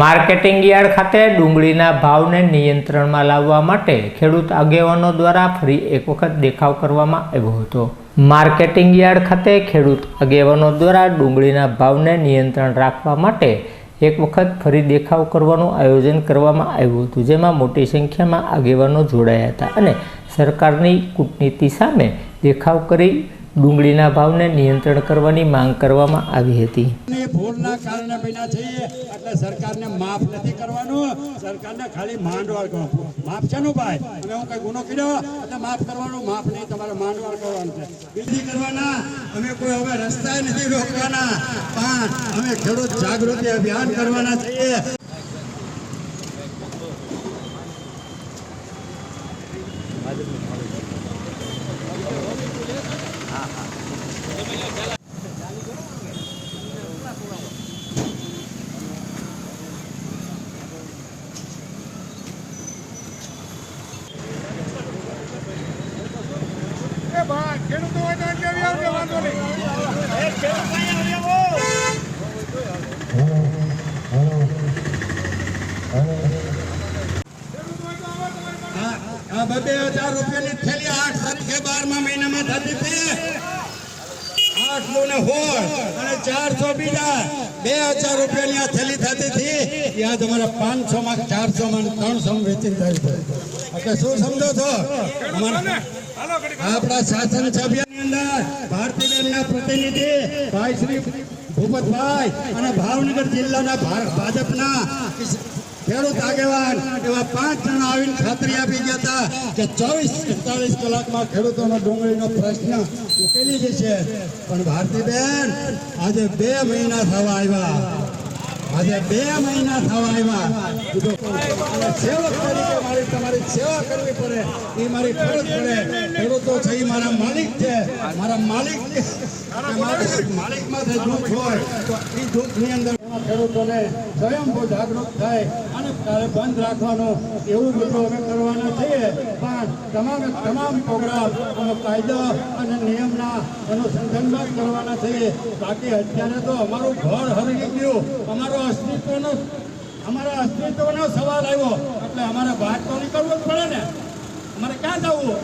Marketing yard ખાતે ડુંગળીના ભાવને નિયંત્રણમાં લાવવા માટે ખેડૂત આગેવાનો દ્વારા ફરી એક વખત દેખાવ કરવામાં આવ્યો હતો. માર્કેટિંગ યાર્ડ ખાતે ખેડૂત આગેવાનો દ્વારા ડુંગળીના ભાવને નિયંત્રણ રાખવા માટે એક વખત ફરી દેખાવ કરવાનું આયોજન કરવામાં આવ્યું હતું, જેમાં મોટી સંખ્યામાં આગેવાનો જોડાયા હતા અને સરકારની કૂટનીતિ સામે દેખાવ કરી ડુંગળીના ભાવને નિયંત્રણ કરવાની માંગ કરવામાં આવી હતી. ભૂલના કારણે બન્યા છે એટલે સરકારને માફ નથી કરવાનું. સરકારને ખાલી માંડવાળ માફ છે ભાઈ? ગુનો કર્યો? માફ કરવાનું. માફ નહીં, તમારે માંડવાળ કરવાનું કોઈ હવે રસ્તા નથી રોકવાના. પણ ખેડૂત જાગૃતિ અભિયાન કરવાના છીએ આ બબે હજાર રૂપિયાની થેલી આઠ તારીખે બારમા મહિનામાં થતી હતી. આઠનું હોળ અને ચારસો બીજા. બે હજાર રૂપિયાની આ થેલી થતી હતી. એ આ તમારા પાંચસો માં ચારસો માં છે. એટલે શું સમજો છો? આપણા શાસન સભ્યની અંદર ભારતીબેનના પ્રતિનિધિ ભાઈ શ્રી અને ભાવનગર જિલ્લાના ભાજપના ખેડૂત આગેવાન એવા પાંચ જણા આવીને ખાતરી આપી ગયા હતા કે ચોવીસ એકતાલીસ કલાકમાં ખેડૂતોનો ડુંગળીનો પ્રશ્ન ઉકેલી જશે. પણ ભારતીબેન, આજે બે મહિના થવા આવ્યા. આજે બે મહિના થવા આવ્યા. સેવક તરીકે મારી, તમારી સેવા કરવી પડે. એ મારી ફરજ પડે. ખેડૂતો છે, એ મારા માલિક છે. મારા માલિક માલિકમાં જે દુઃખ હોય તો એ દુઃખની અંદર ખેડૂતોને સ્વયંભૂ જાગૃત થાય અને ત્યારે બંધ રાખવાનો એવું બધું અમે કરવાના છીએ. પણ તમામે તમામ પ્રોગ્રામ અમે કાયદો અને નિયમના અનુસંધાનમાં કરવાના છીએ બાકી અત્યારે તો અમારું ઘર હરગી ગયું. અમારું અસ્તિત્વનો અમારા અસ્તિત્વનો સવાલ આવ્યો. એટલે અમારે બહાર તો નીકળવું જ પડે ને. અમારે ક્યાં જવું?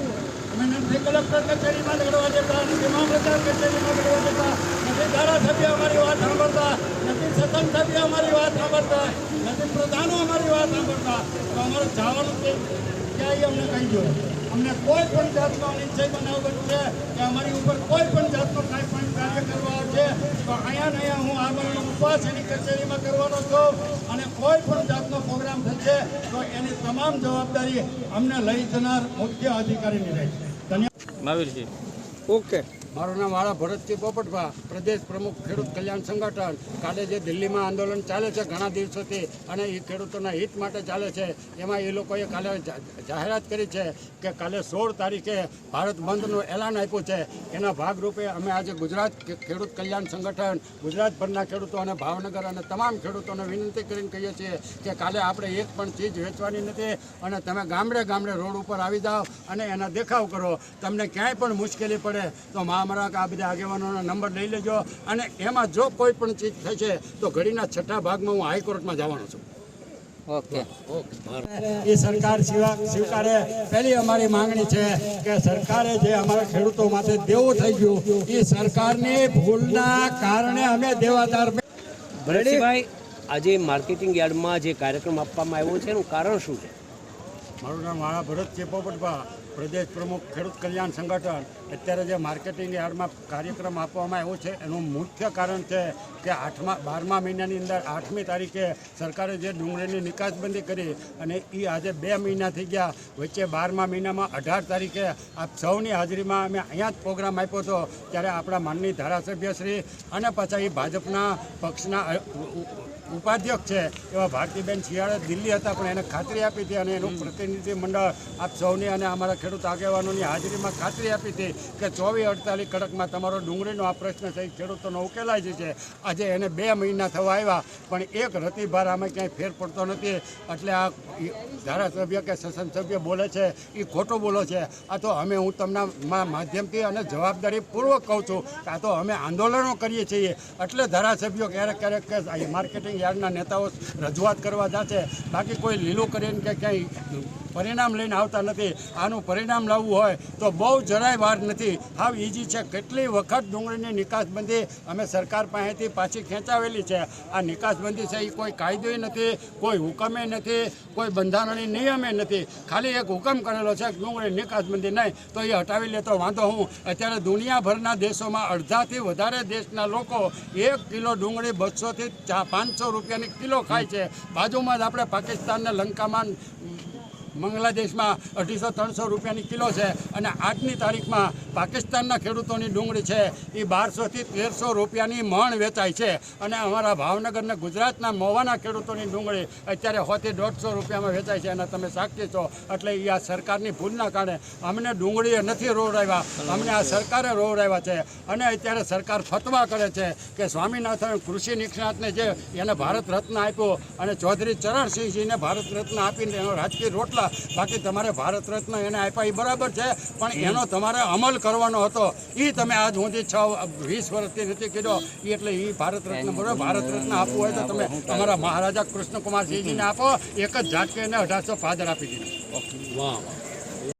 અમે નથી કલેક્ટર કચેરીમાં લડવા જતા નથી મામલતદાર કચેરીમાં લડવા જતા નથી ધારાસભ્ય અમારી વાત સાંભળતા નથી સતંગ સભ્ય અમારી વાત સાંભળતા નથી પ્રધાનો અમારી વાત સાંભળતા. તો અમારે જવાનું કે ક્યાંય અમને કહી દો અમને કોઈ પણ જાતનો નિશ્ચય બનાવવો છે કે અમારી ઉપર કોઈ પણ જાતનો કાંઈ પણ કાર્ય કરવા આવશે તો અહીંયા ને અહીંયા હું આમરણ ઉપવાસ એની કચેરીમાં કરવાનો છું અને કોઈ પણ જાતનો પ્રોગ્રામ થશે તો એની તમામ જવાબદારી અમને લઈ જનાર મુખ્ય અધિકારીની રહેશે. ધન્યવાદ. મહાવીરજી. ઓકે. મારું નામ વાળા ભરતસિંહ પોપટભા, પ્રદેશ પ્રમુખ ખેડૂત કલ્યાણ સંગઠન. કાલે જે દિલ્હીમાં આંદોલન ચાલે છે ઘણા દિવસોથી અને એ ખેડૂતોના હિત માટે ચાલે છે, એમાં એ લોકોએ કાલે જાહેરાત કરી છે કે કાલે સોળ તારીખે ભારત બંધનું એલાન આપ્યું છે. એના ભાગરૂપે અમે આજે ગુજરાત ખેડૂત કલ્યાણ સંગઠન, ગુજરાતભરના ખેડૂતો અને ભાવનગર અને તમામ ખેડૂતોને વિનંતી કરીને કહીએ છીએ કે કાલે આપણે એક પણ ચીજ વેચવાની નથી અને તમે ગામડે ગામડે રોડ ઉપર આવી જાઓ અને એના દેખાવ કરો. તમને ક્યાંય પણ મુશ્કેલી પડે તો મહામરા આ બધા આગેવાનોના નંબર લઈ લેજો. અને એમાં જો કોઈ પણ ચીજ થશે તો ઘડીના છઠ્ઠા ભાગમાં હું હાઈકોર્ટમાં જવાનો છું. ઓકે. એ સરકાર સ્વીકારે. પહેલી અમારી માંગણી છે કે સરકારે જે અમારા ખેડૂતો માટે દેવું થઈ ગયું એ સરકારની ભૂલના કારણે અમે દેવાદાર ભરતસિંહભાઈ આજે માર્કેટિંગ યાર્ડમાં જે કાર્યક્રમ આપવામાં આવ્યો છે એનું કારણ શું છે? મારું નામ મારા ભરત ચેપોપટભા પ્રદેશ પ્રમુખ ખેડૂત કલ્યાણ સંગઠન. અત્યારે જે માર્કેટિંગ યાર્ડમાં કાર્યક્રમ આપવામાં આવ્યો છે, એનું મુખ્ય કારણ છે કે આઠમા, બારમા મહિનાની અંદર આઠમી તારીખે સરકારે જે ડુંગળીની નિકાસબંધી કરી અને એ આજે બે મહિના થઈ ગયા, વચ્ચે બારમા મહિનામાં અઢાર તારીખે આપ સૌની હાજરીમાં અમે અહીંયા જ પ્રોગ્રામ આપ્યો હતો, ત્યારે આપણા માનની ધારાસભ્યશ્રી અને પાછા એ ભાજપના પક્ષના ઉપાધ્યક્ષ છે એવા ભારતીબેન શિયાળે દિલ્હી હતા પણ એને ખાતરી આપી હતી અને એનું પ્રતિનિધિ મંડળ આપ સૌની અને અમારા ખેડૂત આગેવાનોની હાજરીમાં ખાતરી આપી હતી કે ચોવીસ અડતાલીસ કડકમાં તમારો ડુંગળીનો આ પ્રશ્ન સહિત ખેડૂતોનો ઉકેલાઈ જશે આજે એને બે મહિના થવા આવ્યા પણ એક રતિભાર આમાં ક્યાંય ફેર પડતો નથી. એટલે આ ધારાસભ્ય કે સસન સભ્ય બોલે છે એ ખોટું બોલો છે. આ તો અમે હું તમને માધ્યમથી અને જવાબદારીપૂર્વક કહું છું કે આ તો અમે આંદોલનો કરીએ છીએ. એટલે ધારાસભ્યો ક્યારેક ક્યારેક કે માર્કેટિંગ યાર્ડના નેતાઓ રજૂઆત કરવા જશે. બાકી કોઈ લીલું કરીને કે ક્યાંય પરિણામ લઈને આવતા નથી. આનું પરિણામ લાવવું હોય તો બહુ જરાય વાર નથી. હાવ ઇઝી છે. કેટલી વખત ડુંગળીની નિકાસબંધી અમે સરકાર પાસેથી પાછી ખેંચાવેલી છે. આ નિકાસબંધી છે એ કોઈ કાયદોય નથી, કોઈ હુકમે નથી, કોઈ બંધારણની નિયમે નથી. ખાલી એક હુકમ કરેલો છે ડુંગળી નિકાસબંધી નહીં, તો એ હટાવી લેતો વાંધો હું. અત્યારે દુનિયાભરના દેશોમાં અડધાથી વધારે દેશના લોકો એક કિલો ડુંગળી બસોથી પાંચસો રૂપિયાની કિલો ખાય છે. બાજુમાં જ આપણે પાકિસ્તાનને લંકામાં બાંગ્લાદેશમાં અઢીસો ત્રણસો રૂપિયાની કિલો છે અને આજની તારીખમાં પાકિસ્તાનના ખેડૂતોની ડુંગળી છે. એ બારસોથી તેરસો રૂપિયાની મણ વેચાય છે. અને અમારા ભાવનગર ને ગુજરાતના મોવાના ખેડૂતોની ડુંગળી અત્યારે હોથી દોઢસો રૂપિયામાં વેચાય છે અને તમે સાક્ષી છો. એટલે એ આ સરકારની ભૂલના કારણે અમને ડુંગળીએ નથી રોવડાવ્યા. અમને આ સરકારે રોવડાવ્યા છે. અને અત્યારે સરકાર ફતવા કરે છે કે સ્વામિનાથન કૃષિ નિષ્ણાતને જે એને ભારત રત્ન આપ્યો અને ચૌધરી ચરણસિંહજીને ભારત રત્ન આપીને એનો રાજકીય રોટલા બાકી તમારે ભારત રત્ન એને આપ્યા એ બરાબર છે, પણ એનો તમારે અમલ કરવાનો હતો. એ તમે આજ સુધી છ, વીસ વર્ષથી નથી કીધો એટલે એ ભારત રત્ન બરાબર ભારત રત્ન આપવું હોય તો તમે તમારા મહારાજા કૃષ્ણકુમારસિંહજીને આપો, એક જ ઝાટકે એને અઢારસો ફાધર આપી દીધા. વાહ.